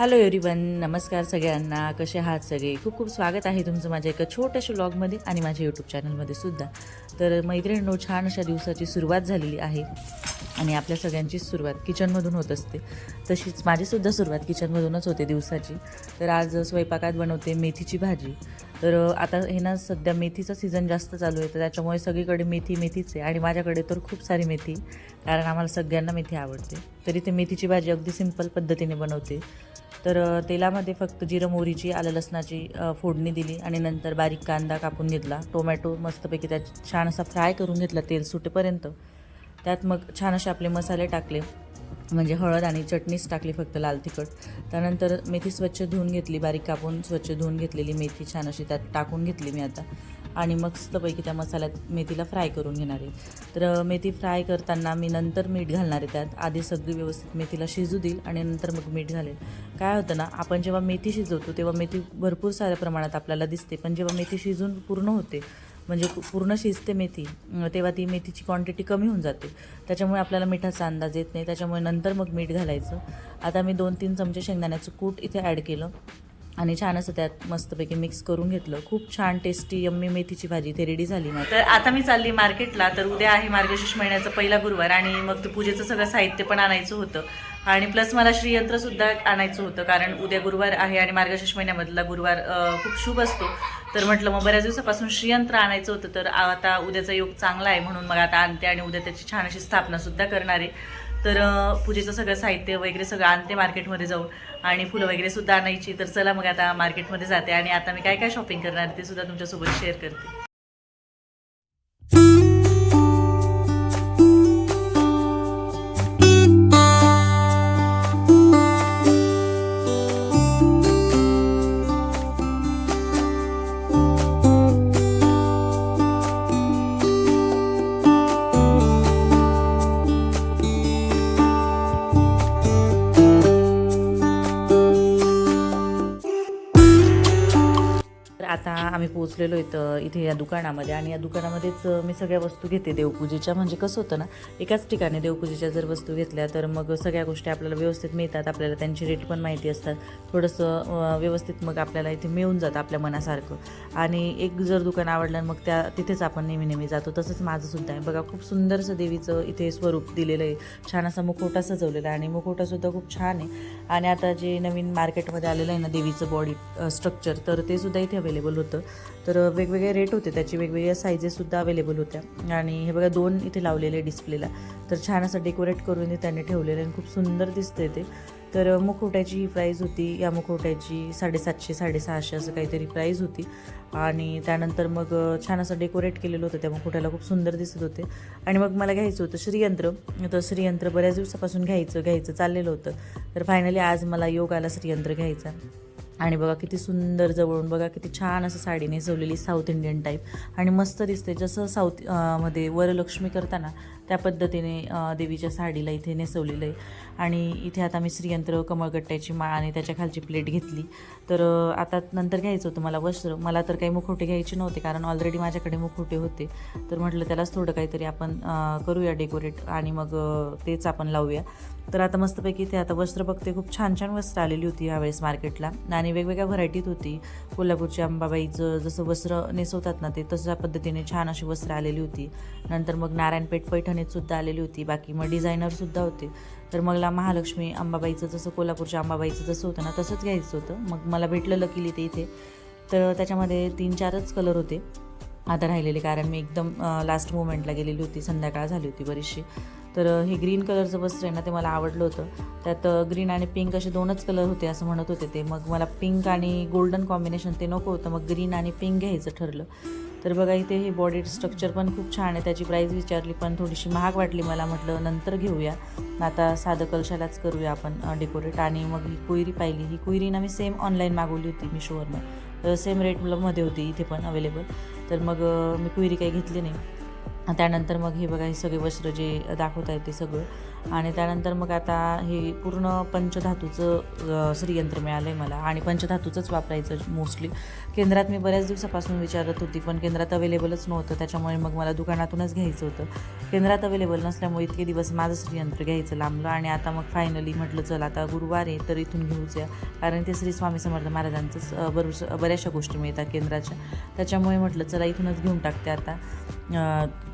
Hello everyone नमस्कार सगळ्यांना. कसे आहात सगळे? खूप खूप स्वागत आहे तुमचं माझ्या एका छोट्याशा व्लॉगमध्ये आणि माझ्या यूट्यूब चॅनलमध्ये सुद्धा. तर मैत्रिणींनो छान अशा दिवसाची सुरुवात झालेली आहे आणि आपल्या सगळ्यांचीच सुरुवात किचनमधून होत असते. तशीच माझीसुद्धा सुरुवात किचनमधूनच होते दिवसाची. तर आज स्वयंपाकात बनवते मेथीची भाजी. तर आता हे ना सध्या मेथीचा सीझन जास्त चालू आहे तर त्याच्यामुळे सगळीकडे मेथी मेथीच आहे आणि माझ्याकडे तर खूप सारी मेथी कारण आम्हाला सगळ्यांना मेथी आवडते. तरी ते मेथीची भाजी अगदी सिंपल पद्धतीने बनवते. तर तेलामध्ये फक्त जिरं मोहरीची आलं लसणाची फोडणी दिली आणि नंतर बारीक कांदा कापून घेतला. टोमॅटो मस्तपैकी त्यात छान असा फ्राय करून घेतला तेल सुटेपर्यंत. त्यात मग छान असे आपले मसाले टाकले म्हणजे हळद आणि चटणीच टाकली फक्त लाल तिखट. त्यानंतर मेथी स्वच्छ धुवून घेतली बारीक कापून स्वच्छ धुवून घेतलेली मेथी छान अशी त्यात टाकून घेतली मी आता. आणि मस्तपैकी त्या मसाल्यात मेथीला फ्राय करून घेणार आहे. तर मेथी फ्राय करताना मी नंतर मीठ घालणार आहे त्यात. आधी सगळी व्यवस्थित मेथीला शिजू देईल आणि नंतर मग मीठ घालेल. काय होतं ना आपण जेव्हा मेथी शिजवतो तेव्हा मेथी भरपूर साऱ्या प्रमाणात आपल्याला दिसते. पण जेव्हा मेथी शिजून पूर्ण होते म्हणजे पूर्ण शिजते मेथी तेव्हा ती मेथीची क्वांटिटी कमी होऊन जाते. त्याच्यामुळे आपल्याला मिठाचा अंदाज येत नाही. त्याच्यामुळे नंतर मग मीठ घालायचं. आता मी दोन तीन चमचे शेंगदाण्याचं कूट इथे ॲड केलं. आणि छान असं त्यात मस्तपैकी मिक्स करून घेतलं. खूप छान टेस्टी यम्मी मेथीची भाजी. ते रेडी झाली मग तर आता मी चालली मार्केटला तर उद्या आहे मार्गशीर्ष महिन्याचा पहिला गुरुवार आणि मग ते पूजेचं सगळं साहित्य पण आणायचं होतं. आणि प्लस मला श्रीयंत्रसुद्धा आणायचं होतं. कारण उद्या गुरुवार आहे आणि मार्गशीर्ष महिन्यामधला गुरुवार खूप शुभ असतो. तर म्हटलं मग बऱ्याच दिवसापासून श्रीयंत्र आणायचं होतं. तर आता उद्याचा योग चांगला आहे म्हणून मग आता आणते आणि उद्या त्याची छान अशी स्थापनासुद्धा करणार आहे. तर पूजेचं सगळं साहित्य वगैरे सगळं आणते मार्केटमध्ये जाऊन. आणि फुलं वगैरे सुद्धा आणायची. तर चला मग आता मार्केटमध्ये जाते आणि आता मी काय काय शॉपिंग करणार ते सुद्धा तुमच्यासोबत शेअर करते. पोचलेलो इथं इथे या दुकानामध्ये. आणि या दुकानामध्येच मी सगळ्या वस्तू घेते देवपूजेच्या. म्हणजे कसं होतं ना एकाच ठिकाणी देवपूजेच्या जर वस्तू घेतल्या तर मग सगळ्या गोष्टी आपल्याला व्यवस्थित मिळतात. आपल्याला त्यांची रेट पण माहिती असतात. थोडंसं व्यवस्थित मग आपल्याला इथे मिळून जातं आपल्या मनासारखं. आणि एक जर दुकान आवडलं मग त्या तिथेच आपण नेहमी नेहमी जातो. तसंच माझं सुद्धा आहे. बघा खूप सुंदरसं देवीचं इथे स्वरूप दिलेलं आहे. छान असा मुखवटा सजवलेला आहे. आणि मुखवटासुद्धा खूप छान आहे. आणि आता जे नवीन मार्केटमध्ये आलेलं आहे ना देवीचं बॉडी स्ट्रक्चर तर ते सुद्धा इथे अवेलेबल होतं. तर वेगवेगळे रेट होते त्याचे वेगवेगळ्या साईजेससुद्धा अवेलेबल होत्या. आणि हे बघा दोन इथे लावलेले डिस्प्लेला तर छान असं डेकोरेट करून त्यांनी ठेवलेलं आणि खूप सुंदर दिसते ते. तर मुखवट्याची ही प्राईज होती या मुखवट्याची साडेसातशे साडेसहाशे असं काहीतरी प्राईज होती. आणि त्यानंतर मग छान असं डेकोरेट केलेलं होतं त्या मुखवट्याला खूप सुंदर दिसत होते. आणि मग मला घ्यायचं होतं श्रीयंत्र. तर श्रीयंत्र बऱ्याच दिवसापासून घ्यायचं घ्यायचं चाललेलं होतं. तर फायनली आज मला योग आला श्रीयंत्र घ्यायचा. आणि बघा किती सुंदर जवळून बघा किती छान असं साडी नेसवलेली साऊथ इंडियन टाईप आणि मस्त दिसते जसं साऊथमध्ये वरलक्ष्मी करताना त्या पद्धतीने देवीच्या साडीला इथे नेसवलेलं आहे. आणि इथे आता मी श्रीयंत्र कमळगट्ट्याची माळ आणि त्याच्या खालची प्लेट घेतली. तर आता नंतर घ्यायचं होतं मला वस्त्र. मला तर काही मुखवटे घ्यायचे नव्हते कारण ऑलरेडी माझ्याकडे मुखवटे होते. तर म्हटलं त्यालाच थोडं काहीतरी आपण करूया डेकोरेट आणि मग तेच आपण लावूया. तर आता मस्तपैकी ते आता वस्त्र बघते. खूप छान छान वस्त्र आलेली होती यावेळेस मार्केटला आणि वेगवेगळ्या व्हरायटीत होती. कोल्हापूरच्या अंबाबाईचं जसं वस्त्र नेसवतात ना ते तशा पद्धतीने छान अशी वस्त्र आलेली होती. नंतर मग नारायणपेठ पैठण सुद्धा आलेली होती. बाकी मग डिझायनरसुद्धा होते. तर मला महालक्ष्मी अंबाबाईचं जसं कोल्हापूरच्या अंबाबाईचं जसं होतं ना तसंच घ्यायचं होतं. मग मला भेटलं लकीली ते इथे. तर त्याच्यामध्ये तीन चारच कलर होते. आता राहिलेले कारण मी एकदम लास्ट मोमेंटला गेलेली होती. संध्याकाळ झाली होती बरीचशी. तर हे ग्रीन कलरचं वस्त्र आहे ना ते मला आवडलं होतं. त्यात ग्रीन आणि पिंक असे दोनच कलर होते असं म्हणत होते ते. मग मला पिंक आणि गोल्डन कॉम्बिनेशन ते नको होतं. मग ग्रीन आणि पिंक घ्यायचं ठरलं. तर बघा इथे हे बॉडी स्ट्रक्चर पण खूप छान आहे. त्याची प्राईस विचारली पण थोडीशी महाग वाटली मला. म्हटलं नंतर घेऊया. आता साधं कलशालाच करूया आपण डेकोरेट आणि मग ही कुयरी पाहिली. ही कुयरी ना मी सेम ऑनलाईन मागवली होती मिशोवरनं तर सेम रेटमध्ये होती इथे पण अवेलेबल तर मग मी कुयरी काही घेतली नाही. त्यानंतर मग हे बघा हे सगळे वस्त्र जे दाखवत आहेत ते सगळं आणि त्यानंतर मग आता हे पूर्ण पंचधातूचं श्रीयंत्र मिळालं आहे मला. आणि पंचधातूचंच वापरायचं मोस्टली केंद्रात मी बऱ्याच दिवसापासून विचारत होती पण केंद्रात अवेलेबलच नव्हतं. त्याच्यामुळे मग मला दुकानातूनच घ्यायचं होतं. केंद्रात अवेलेबल नसल्यामुळे इतके दिवस माझं श्रीयंत्र घ्यायचं लांबलं. आणि आता मग फायनली म्हटलं चल आता गुरुवार आहे तर इथून घेऊच या. कारण ते श्री स्वामी समर्थ महाराजांचंच अ, बरूच बऱ्याचशा गोष्टी मिळतात केंद्राच्या. त्याच्यामुळे म्हटलं चला इथूनच घेऊन टाकते आता.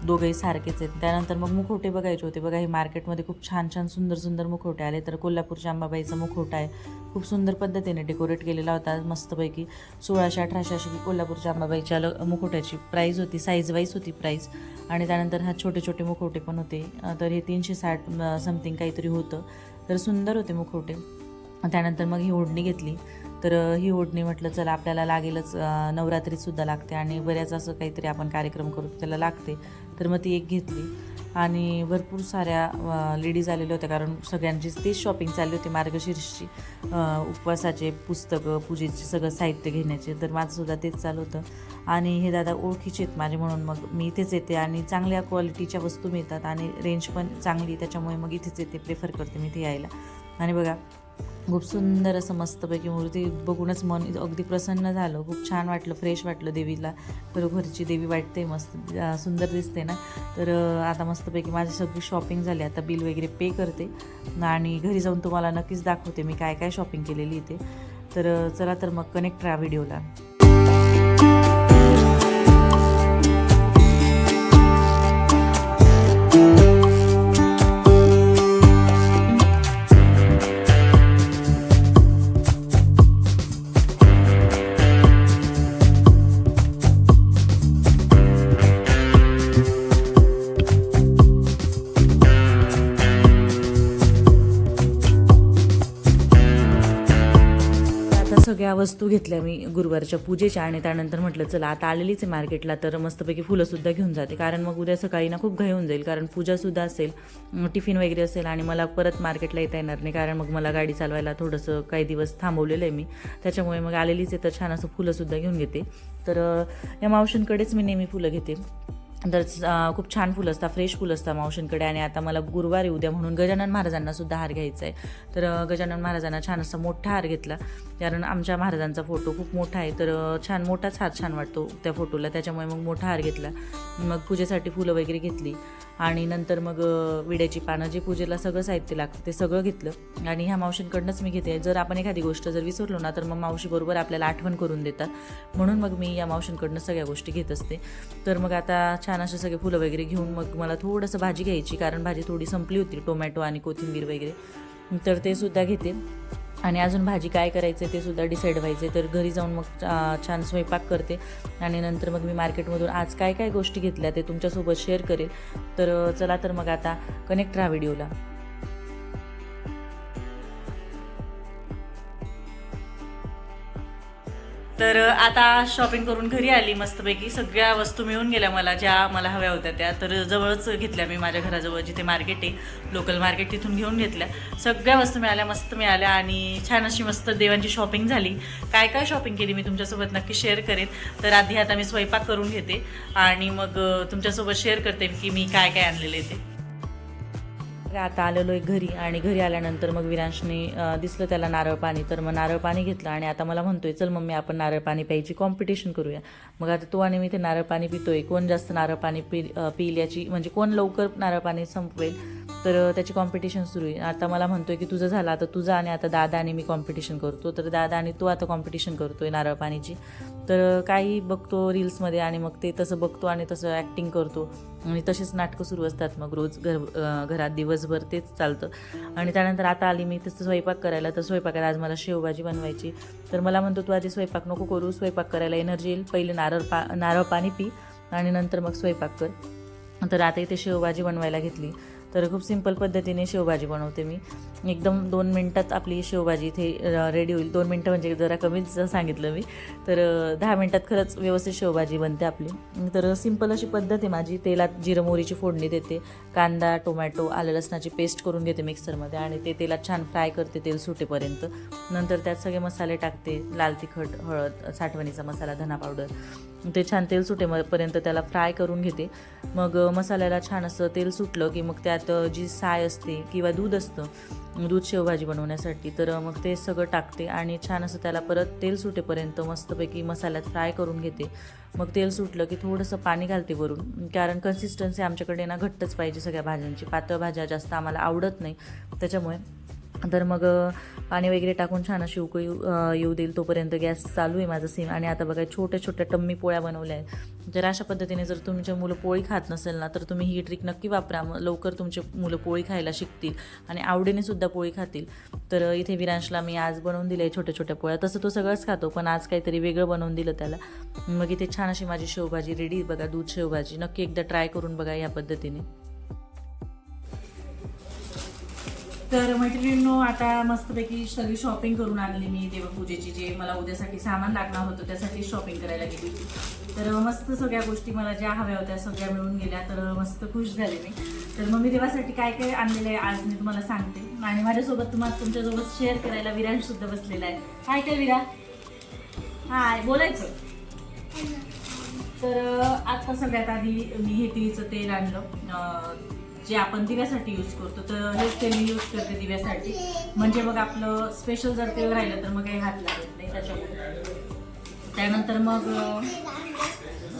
दोघंही सारखेच आहेत. त्यानंतर मग मुखवटे बघायचे होते. बघा हे मार्केटमध्ये खूप छान छान सुंदर सुंदर मुखवटे आले. तर कोल्हापूरच्या अंबाबाईचा मुखवटा आहे. खूप सुंदर पद्धतीने डेकोरेट केलेला होता मस्तपैकी. सोळाशे अठराशे अशी कोल्हापूरच्या अंबाबाईच्या ल- मुखवट्याची प्राईज होती साईज वाईज होती प्राईज आणि त्यानंतर हा छोटे छोटे मुखवटे पण होते. तर हे तीनशे साठ समथिंग काहीतरी होतं. तर सुंदर होते मुखवटे. त्यानंतर मग ही ओढणी घेतली. तर ही ओढणी म्हटलं चला आपल्याला लागेलच नवरात्रीसुद्धा नवरात्रीतसुद्धा लागते आणि बऱ्याच असं काहीतरी आपण कार्यक्रम करू त्याला लागते. तर मग ती एक घेतली. आणि भरपूर साऱ्या लेडीज आलेल्या होत्या कारण सगळ्यांचीच तीच शॉपिंग चालली होती मार्गशीर्षची. उपवासाचे पुस्तकं पूजेचे सगळं साहित्य घेण्याचे. तर माझंसुद्धा तेच चालू होतं. आणि हे दादा ओळखीचे आहेत माझे म्हणून मग मी इथेच येते आणि चांगल्या क्वालिटीच्या वस्तू मिळतात. आणि रेंज पण चांगली त्याच्यामुळे मग इथेच येते. प्रेफर करते मी इथे यायला. आणि बघा खूप सुंदर असं मस्तपैकी मूर्ती बघूनच मन अगदी प्रसन्न झालं. खूप छान वाटलं फ्रेश वाटलं देवीला. खरोखरची देवी वाटते मस्त सुंदर दिसते ना? तर आता मस्तपैकी माझी सगळी शॉपिंग झाली. आता बिल वगैरे पे करते. आणि घरी जाऊन तुम्हाला नक्कीच दाखवते मी काय काय शॉपिंग केलेली इथे तर चला तर मग कनेक्ट राहा व्हिडिओला सगळ्या वस्तू घेतल्या मी गुरुवारच्या पूजेच्या आणि त्यानंतर म्हटलं चला आता आलेलीच आहे मार्केटला तर मस्तपैकी फुलंसुद्धा घेऊन जाते. कारण मग उद्या सकाळी ना खूप घाई होऊन जाईल कारण पूजासुद्धा असेल टिफिन वगैरे असेल आणि मला परत मार्केटला येता येणार नाही कारण मग मला गाडी चालवायला थोडंसं काही दिवस थांबवलेलं आहे मी. त्याच्यामुळे मग आलेलीच आहे तर छान असं फुलंसुद्धा घेऊन घेते. तर या मावशींकडेच मी नेहमी फुलं घेते. तर खूप छान फुलं असतात फ्रेश फुलं असतात मावशींकडे आणि आता मला गुरुवारी उद्या म्हणून गजानन महाराजांना सुद्धा हार घ्यायचा आहे तर गजानन महाराजांना छान असा मोठा हार घेतला. कारण आमच्या महाराजांचा फोटो खूप मोठा आहे तर छान मोठाच हार छान वाटतो त्या फोटोला. त्याच्यामुळे मग मोठा हार घेतला. मग पूजेसाठी फुलं वगैरे घेतली. आणि नंतर मग विड्याची पानं जे पूजेला सगळं साहित्य लागतं ते सगळं घेतलं. आणि ह्या मावशींकडनंच मी घेते. जर आपण एखादी गोष्ट जर विसरलो ना तर मग मावशीबरोबर आपल्याला आठवण करून देतात. म्हणून मग मी या मावशींकडनं सगळ्या गोष्टी घेत असते. तर मग आता छान असे सगळे फुलं वगैरे घेऊन मग मला थोडंसं भाजी घ्यायची कारण भाजी थोडी संपली होती टोमॅटो आणि कोथिंबीर वगैरे. तर ते सुद्धा घेते. आणि अजून भाजी काय करायचं ते सुद्धा डिसाईड व्हायचे तर घरी जाऊन मग छान स्वयंपाक करते. आणि नंतर मग मी मार्केटमधून आज काय काय गोष्टी घेतल्या ते तुमच्यासोबत शेअर करेल. तर चला तर मग आता कनेक्ट राहा व्हिडिओला तर आता शॉपिंग करून घरी आली मस्तपैकी. सगळ्या वस्तू मिळून गेल्या मला ज्या मला हव्या होत्या त्या. तर जवळच घेतल्या मी माझ्या घराजवळ जिथे मार्केट आहे लोकल मार्केट तिथून घेऊन घेतल्या. सगळ्या वस्तू मिळाल्या मस्त मिळाल्या आणि छान अशी मस्त देवांची शॉपिंग झाली. काय काय शॉपिंग केली मी तुमच्यासोबत नक्की शेअर करेन. तर आधी आता मी स्वयंपाक करून घेते आणि मग तुमच्यासोबत शेअर करते की मी काय काय आणलेले ते. आता आलेलो आहे घरी आणि घरी आल्यानंतर मग विरांशने दिसलं त्याला नारळ पाणी. तर मग नारळ पाणी घेतलं आणि आता मला म्हणतोय चल मम्मी आपण नारळ पाणी प्यायची कॉम्पिटिशन करूया. मग आता तो आणि मी ते नारळ पाणी पितोय. कोण जास्त नारळ पाणी पि पिईल याची म्हणजे कोण लवकर नारळ पाणी संपवेल तर त्याची कॉम्पिटिशन सुरू आहे. आता मला म्हणतोय की तुझं झालं आता तुझं आणि आता दादा आणि मी कॉम्पिटिशन करतो. तर दादा आणि तो आता कॉम्पिटिशन करतोय नारळ पाणीची. तर काही बघतो रील्समध्ये आणि मग ते तसं बघतो आणि तसं ॲक्टिंग करतो. आणि तसेच नाटकं सुरू असतात मग रोज घर घरात दिवसभर तेच चालतं. आणि त्यानंतर आता आली मी तसं स्वयंपाक करायला तर स्वयंपाकात आज मला शेवभाजी बनवायची. तर मला म्हणतो तू आधी स्वयंपाक नको करू स्वयंपाक करायला एनर्जी येईल. पहिले नारळ पा नारळ पाणी पी आणि नंतर मग स्वयंपाक कर. तर आता इथे शेवभाजी बनवायला घेतली. तर खूप सिंपल पद्धतीने शेवभाजी बनवते मी. एकदम दोन मिनटात आपली शेवभाजी इथे रेडी होईल. दोन मिनटं म्हणजे जरा कमीच सांगितलं मी. तर दहा मिनटात खरंच व्यवस्थित शेवभाजी बनते आपली. तर सिंपल अशी पद्धत आहे माझी. तेलात जिरं मोहरीची फोडणी देते. कांदा टोमॅटो आलं लसणाची पेस्ट करून घेते मिक्सरमध्ये आणि ते तेलात छान फ्राय करते तेल सुटेपर्यंत. नंतर त्यात सगळे मसाले टाकते. लाल तिखट हळद साठवणीचा मसाला धना पावडर. ते छान तेल सुटेपर्यंत त्याला फ्राय करून घेते. मग मसाल्याला छान असं तेल सुटलं की मग त्यात जी साय असते किंवा दूध असतं दूध शेवभाजी बनवण्यासाठी तर मग ते सगळं टाकते आणि छान असं त्याला परत तेल सुटेपर्यंत मस्तपैकी मसाल्यात फ्राय करून घेते. मग तेल सुटलं की थोडंसं पाणी घालते वरून कारण कन्सिस्टन्सी आमच्याकडे ना घट्टच पाहिजे सगळ्या भाज्यांची. पातळ भाज्या जास्त आम्हाला आवडत नाही त्याच्यामुळे तर मग पाणी वगैरे टाकून छान अशी उकळी येऊ देईल तोपर्यंत गॅस चालू आहे माझा सिम. आणि आता बघा छोट्या छोट्या टम्मी पोळ्या बनवल्या आहेत. जर अशा पद्धतीने जर तुमचे मुलं पोळी खात नसेल ना तर तुम्ही ही ट्रिक नक्की वापरा. मग लवकर तुमचे मुलं पोळी खायला शिकतील आणि आवडीने सुद्धा पोळी खातील. तर इथे विरांशला मी आज बनवून दिले छोट्या छोट्या पोळ्या. तसं तो सगळंच खातो पण आज काहीतरी वेगळं बनवून दिलं त्याला. मग इथे छान अशी माझी शेवभाजी रेडी बघा दूध शेवभाजी. नक्की एकदा ट्राय करून बघा या पद्धतीने. तर मैत्रिणींनो आता मस्तपैकी सगळी शॉपिंग करून आणली मी देवपूजेची जे मला उद्यासाठी सामान लागणार होतं त्यासाठी शॉपिंग करायला गेली. होती तर मस्त सगळ्या गोष्टी मला ज्या हव्या होत्या सगळ्या मिळून गेल्या तर मस्त खुश झाले मी. तर मग मी देवासाठी काय काय आणलेलं आहे आज मी तुम्हाला सांगते. आणि माझ्यासोबत तुम्हाला तुमच्यासोबत शेअर करायला विरान सुद्धा बसलेला आहे. काय काय विरा? हाय बोलायचं. तर आता सगळ्यात आधी मी हे तिळीचं तेल आणलं. जे आपण दिव्यासाठी यूज करतो तर हेच तेल मी यूज करते दिव्यासाठी. म्हणजे मग आपलं स्पेशल जर तेल राहिलं तर मग काही हात लागत नाही त्याच्यामुळे. त्यानंतर मग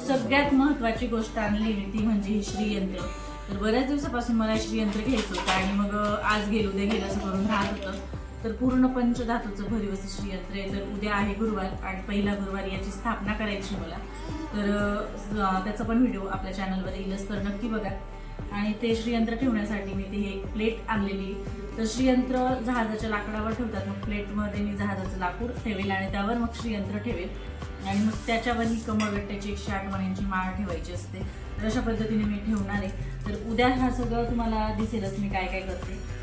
सगळ्यात महत्त्वाची गोष्ट आणली ती म्हणजे ही श्रीयंत्र. तर बऱ्याच दिवसापासून मला श्रीयंत्र घ्यायचं होतं आणि मग आज गेलो उद्या गेलं असं करून राहत होतं. तर पूर्ण पंचधातूचं भरीव असं श्रीयंत्र आहे. तर उद्या आहे गुरुवार आणि पहिला गुरुवार याची स्थापना करायची मला. तर त्याचा पण व्हिडिओ आपल्या चॅनलवर येईलच तर नक्की बघा. आणि ते श्रीयंत्र ठेवण्यासाठी मी ते एक प्लेट आणलेली. तर श्रीयंत्र जहाजाच्या लाकडावर ठेवतात. मग प्लेटमध्ये मी जहाजाचं लाकूड ठेवेल आणि त्यावर मग श्रीयंत्र ठेवेल. आणि मग त्याच्यावर ही कमळगट्ट्याची एकशे आठ मण्यांची माळ ठेवायची असते. तर अशा पद्धतीने मी ठेवणार आहे. तर उद्या हा सगळं तुम्हाला दिसेलच मी काय काय करते.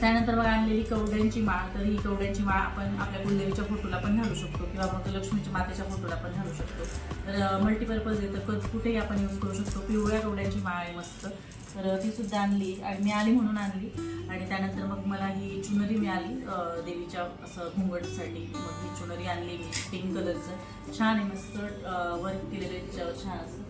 त्यानंतर मग आणलेली कवड्यांची माळ. तर ही कवड्यांची माळ आपण आपल्या कुलदेवीच्या फोटोला पण घालू शकतो किंवा मग लक्ष्मीच्या मातेच्या फोटोला पण घालू शकतो. तर मल्टीपर्पज आहे तर कुठेही आपण यूज करू शकतो. पिवळ्या कवड्यांची माळ आहे मस्त. तर ती सुद्धा आणली. आणि मिळाली म्हणून आणली. आणि त्यानंतर मग मला ही चुनरी मिळाली देवीच्या असं घुंगटसाठी. मग ही चुनरी आणली मी पिंक कलरचं छान आहे मस्त वर्क केलेलं छान असं.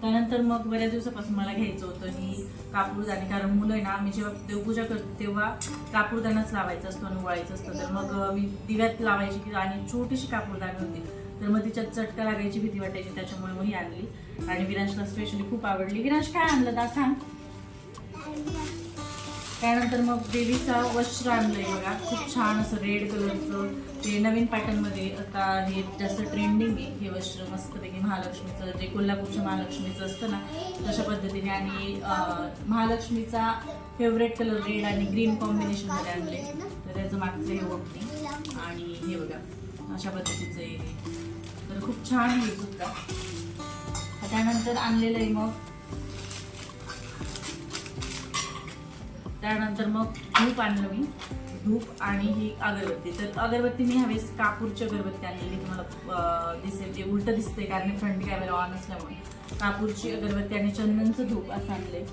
त्यानंतर मग बऱ्याच दिवसापासून मला घ्यायचं होतं ही कापूरदाणी कारण मुलं आहे ना आम्ही जेव्हा देवपूजा करतो तेव्हा कापूरदानाच लावायचं असतो आणि वळायचं असतं. तर मग मी दिव्यात लावायची की आणि छोटीशी कापूरदाणी होती. तर मग तिच्यात चटका लागायची भीती वाटायची त्याच्यामुळे मग ही आणली. आणि विरांशला स्पेशली खूप आवडली. विरांश काय आणलं दा? सांग. त्यानंतर मग देवीचा वस्त्र आणलं आहे बघा. खूप छान असं रेड कलरचं ते नवीन पॅटर्नमध्ये आता हे जास्त ट्रेंडिंग आहे हे वस्त्र. मस्तपैकी महालक्ष्मीचं जे कोल्हापूरच्या महालक्ष्मीचं असतं ना तशा पद्धतीने. आणि महालक्ष्मीचा फेवरेट कलर रेड आणि ग्रीन कॉम्बिनेशनमध्ये आणले तर त्याचं मागचं हे ओढणी आणि हे बघा अशा पद्धतीचं आहे हे. तर खूप छान आहे हे त्यानंतर आणलेलं आहे मग त्यानंतर मग धूप आणलं मी. धूप आणि ही अगरबत्ती. तर अगरबत्ती मी ह्यावेळेस कापूरची अगरबत्ती आणलेली तुम्हाला दिसेल. ते उलट दिसते कारण फ्रंट कॅमेरा ऑन असल्यामुळे. कापूरची अगरबत्ती आणि चंदनचं धूप असं आणलंय.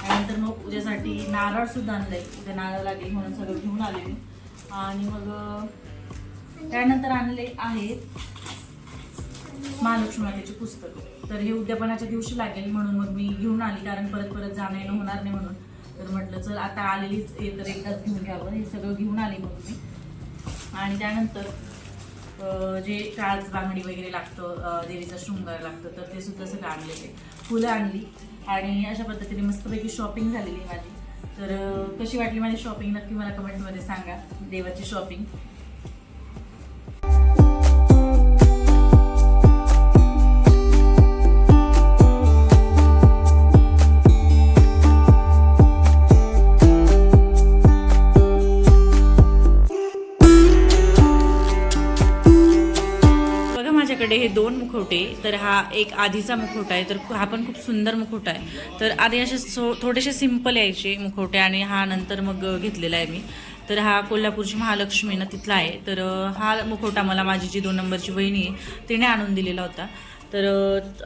त्यानंतर मग उद्यासाठी नारळ सुद्धा आणलंय. उद्या नारळ लागेल म्हणून सगळं घेऊन आले मी. आणि मग त्यानंतर आणले आहेत महालक्ष्मी मातेची पुस्तकं. तर हे उद्यापनाच्या दिवशी लागेल म्हणून मग मी घेऊन आली. कारण परत परत जाणं येणं होणार नाही म्हणून. तर म्हटलं चल आता आलेलीच हे तर एकदाच घेऊन घ्यावं हे सगळं घेऊन आले मग मी. आणि त्यानंतर जे काळच बांगडी वगैरे लागतं देवीचा शृंगार लागतं तर ते सुद्धा सगळं आणलेले फुलं आणली. आणि अशा पद्धतीने मस्तपैकी शॉपिंग झालेली माझी. तर कशी वाटली माझी शॉपिंग? नक्की मला कमेंटमध्ये सांगा. देवाची शॉपिंग. माझ्याकडे हे दोन मुखवटे तर हा एक आधीचा मुखवटा आहे तर हा पण खूप सुंदर मुखवटा आहे. तर आधी असे सो थोडेसे सिंपल यायचे मुखवटे आणि हा नंतर मग घेतलेला आहे मी. तर हा कोल्हापूरची महालक्ष्मी ना तिथला आहे. तर हा मुखवटा मला माझी जी दोन नंबरची बहिणी आहे तिने आणून दिलेला होता. तर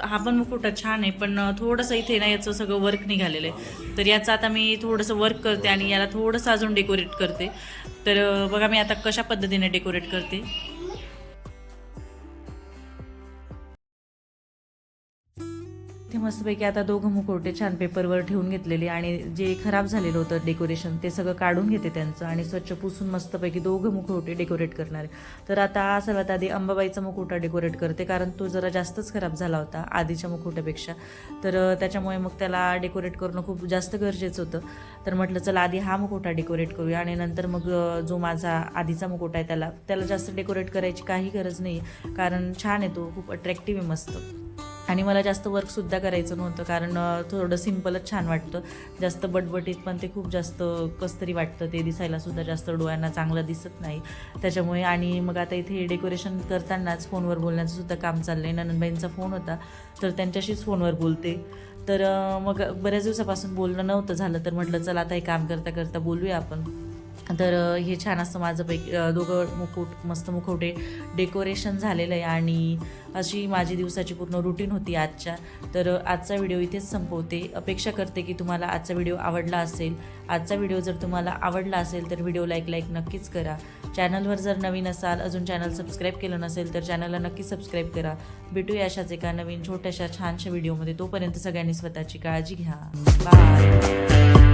हा पण मुखवटा छान आहे पण थोडंसं इथे ना याचं सगळं वर्क निघालेलं आहे. तर याचं आता मी थोडंसं वर्क करते आणि याला थोडंसं अजून डेकोरेट करते. तर बघा मी आता कशा पद्धतीने डेकोरेट करते. ते मस्तपैकी आता दोघं मुखवटे छान पेपरवर ठेवून घेतलेले आणि जे खराब झालेलं होतं डेकोरेशन ते सगळं काढून घेते त्यांचं आणि स्वच्छ पुसून मस्तपैकी दोघं मुखवटे डेकोरेट करणारे तर आता सर्वात आधी अंबाबाईचा मुखवटा डेकोरेट करते कारण तो जरा जास्तच खराब झाला होता आधीच्या मुखवट्यापेक्षा तर त्याच्यामुळे मग त्याला डेकोरेट करणं खूप जास्त गरजेचं होतं. तर म्हटलं चला आधी हा मुखवटा डेकोरेट करूया. आणि नंतर मग जो माझा आधीचा मुखवटा आहे त्याला त्याला जास्त डेकोरेट करायची काही गरज नाही कारण छान आहे तो खूप अट्रॅक्टिव्ह आहे मस्त. आणि मला जास्त वर्कसुद्धा करायचं नव्हतं कारण थोडं सिम्पलच छान वाटतं. जास्त बटबटीत पण ते खूप जास्त कसतरी वाटतं. ते दिसायलासुद्धा जास्त डोळ्यांना चांगलं दिसत नाही. त्याच्यामुळे आणि मग आता इथे डेकोरेशन करतानाच फोनवर बोलण्याचं सुद्धा काम चाललं आहे ननंदबाईंचा फोन होता तर त्यांच्याशीच फोनवर बोलते. तर मग बऱ्याच दिवसापासून बोलणं नव्हतं झालं. तर म्हटलं चला आता हे काम करता करता बोलूया आपण. तर हे छान असं माझं पैकी दोघं मुकुट मस्त मुखवटे डेकोरेशन झालेलं आहे आणि अशी माझी दिवसाची पूर्ण रुटीन होती आजच्या. तर आजचा व्हिडिओ इथेच संपवते. अपेक्षा करते की तुम्हाला आजचा व्हिडिओ आवडला असेल. आजचा व्हिडिओ जर तुम्हाला आवडला असेल तर व्हिडिओ लाईक लाईक नक्कीच करा. चॅनलवर जर नवीन असाल अजून चॅनल सबस्क्राईब केलं नसेल तर चॅनलला नक्की सबस्क्राईब करा. भेटूया अशाच एका नवीन छोट्याशा छानशा व्हिडिओमध्ये. तोपर्यंत सगळ्यांनी स्वतःची काळजी घ्या. बाय.